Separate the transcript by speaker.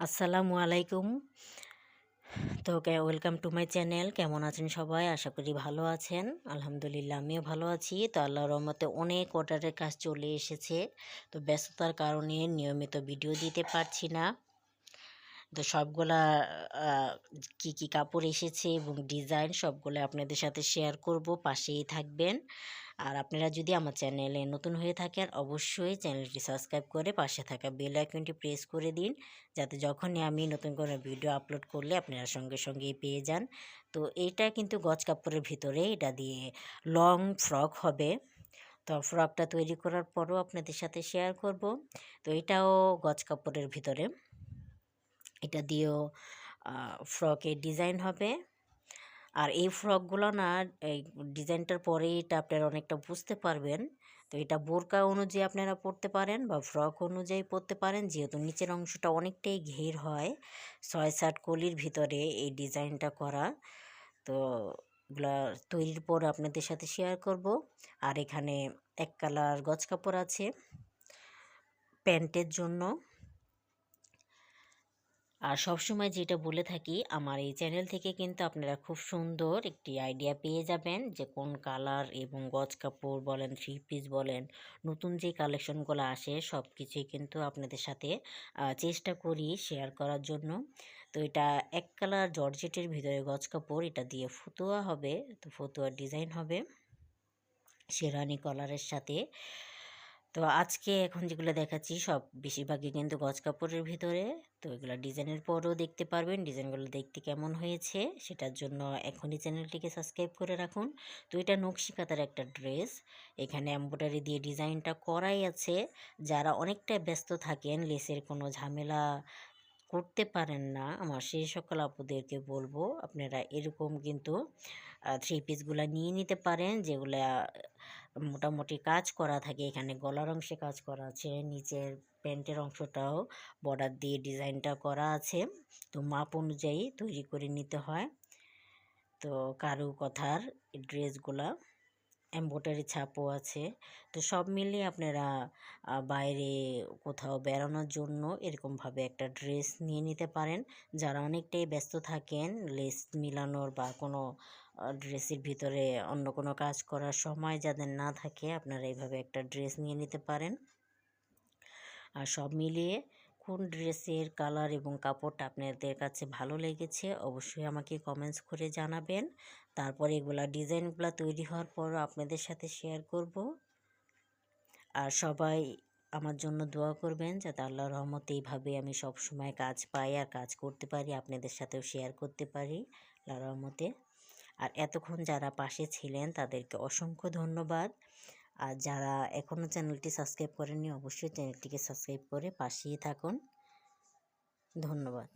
Speaker 1: আসসালামু আলাইকুম। তো ওয়েলকাম টু মাই চ্যানেল। কেমন আছেন সবাই? আশা করি ভালো আছেন। আলহামদুলিল্লাহ, আমিও ভালো আছি। তো আল্লাহ রহমতে অনেক অর্ডারের কাজ চলে এসেছে। তো ব্যস্ততার কারণে নিয়মিত ভিডিও দিতে পারছি না। তো সবগুলা কি কি কাপড় এসেছে এবং ডিজাইন সবগুলো আপনাদের সাথে শেয়ার করব, পাশেই থাকবেন। আর আপনারা যদি আমার চ্যানেলে নতুন হয়ে থাকেন, অবশ্যই চ্যানেলটি সাবস্ক্রাইব করে পাশে থাকা বেল আইকনটি প্রেস করে দিন, যাতে যখনই আমি নতুন কোনো ভিডিও আপলোড করলে আপনারা সঙ্গে, সঙ্গেই পেয়ে যান। তো এটা কিন্তু গজ কাপড়ের ভিতরে, এটা দিয়ে লং ফ্রক হবে। তো ফ্রকটা তৈরি করার পরও আপনাদের সাথে শেয়ার করব। তো এটাও গজ কাপড়ের ভিতরে। এটা দিয়েও ফ্রকের ডিজাইন হবে। আর এই ফ্রকগুলো না, এই ডিজাইনটার পরেই এটা আপনারা অনেকটা বুঝতে পারবেন। তো এটা বোরকা অনুযায়ী আপনারা পরতে পারেন বা ফ্রক অনুযায়ী পরতে পারেন, যেহেতু নিচের অংশটা অনেকটাই ঘের হয়। ছয় সাত কলির ভিতরে এই ডিজাইনটা করা। তো এগুলা তৈরির পর আপনাদের সাথে শেয়ার করব। আর এখানে এক কালার গজ কাপড় আছে, প্যান্টের জন্য। আর সবসময় যেটা বলে থাকি, আমার এই চ্যানেল থেকে কিন্তু আপনারা খুব সুন্দর একটি আইডিয়া পেয়ে যাবেন যে কোন কালার এবং গজ কাপড় বলেন, থ্রি পিস বলেন, নতুন যে কালেকশনগুলো আসে সব কিছুই কিন্তু আপনাদের সাথে চেষ্টা করি শেয়ার করার জন্য। তো এটা এক কালার জর্জেটের ভিতরে গজ কাপড়, এটা দিয়ে ফতুয়া হবে, তো ফতুয়ার ডিজাইন হবে। শেরানি কলারের সাথে। তো আজকে এখন যেগুলো দেখাচ্ছি সব বেশিরভাগই কিন্তু গজ কাপড়ের ভিতরে। তো এগুলো ডিজাইনের পরও দেখতে পারবেন, ডিজাইনগুলো দেখতে কেমন হয়েছে সেটার জন্য এখনই চ্যানেলটিকে সাবস্ক্রাইব করে রাখুন। তো এটা নকশি কাতার একটা ড্রেস, এখানে এম্ব্রয়ডারি দিয়ে ডিজাইনটা করাই আছে। যারা অনেকটা ব্যস্ত থাকেন, লেসের কোনো ঝামেলা করতে পারেন না। আমার সেই সকল আপুদেরকে বলব, আপনারা এরকম কিন্তু থ্রি পিসগুলো নিয়ে নিতে পারেন, যেগুলা মোটামুটি কাজ করা থাকে। এখানে গলার অংশে কাজ করা আছে, নিচের প্যান্টের অংশটাও বর্ডার দিয়ে ডিজাইনটা করা আছে। তো মাপ অনুযায়ী তৈরি করে নিতে হয়। তো কারু কথার ড্রেসগুলা এম্ব্রয়ডারি ছাপও আছে। তো সব মিলিয়ে আপনারা বাইরে কোথাও বেড়ানোর জন্য এরকমভাবে একটা ড্রেস নিয়ে নিতে পারেন। যারা অনেকটাই ব্যস্ত থাকেন, লেস মিলানোর বা কোনো ড্রেসের ভিতরে অন্য কোনো কাজ করার সময় যাদের না থাকে, আপনারা এইভাবে একটা ড্রেস নিয়ে নিতে পারেন। আর সব মিলিয়ে কোন ড্রেসের কালার এবং কাপড়টা আপনাদের কাছে ভালো লেগেছে অবশ্যই আমাকে কমেন্টস করে জানাবেন। তারপরে এগুলা ডিজাইনগুলো তৈরি হওয়ার পর আপনাদের সাথে শেয়ার করব। আর সবাই আমার জন্য দোয়া করবেন যাতে আল্লাহ রহমত এইভাবে আমি সব সময় কাজ পাই আর কাজ করতে পারি, আপনাদের সাথেও শেয়ার করতে পারি আল্লাহ রহমতে। আর এতক্ষণ যারা পাশে ছিলেন তাদেরকে অসংখ্য ধন্যবাদ। আর যারা এখনও চ্যানেলটি সাবস্ক্রাইব করেননি অবশ্যই চ্যানেলটিকে সাবস্ক্রাইব করে পাশেই থাকুন। ধন্যবাদ।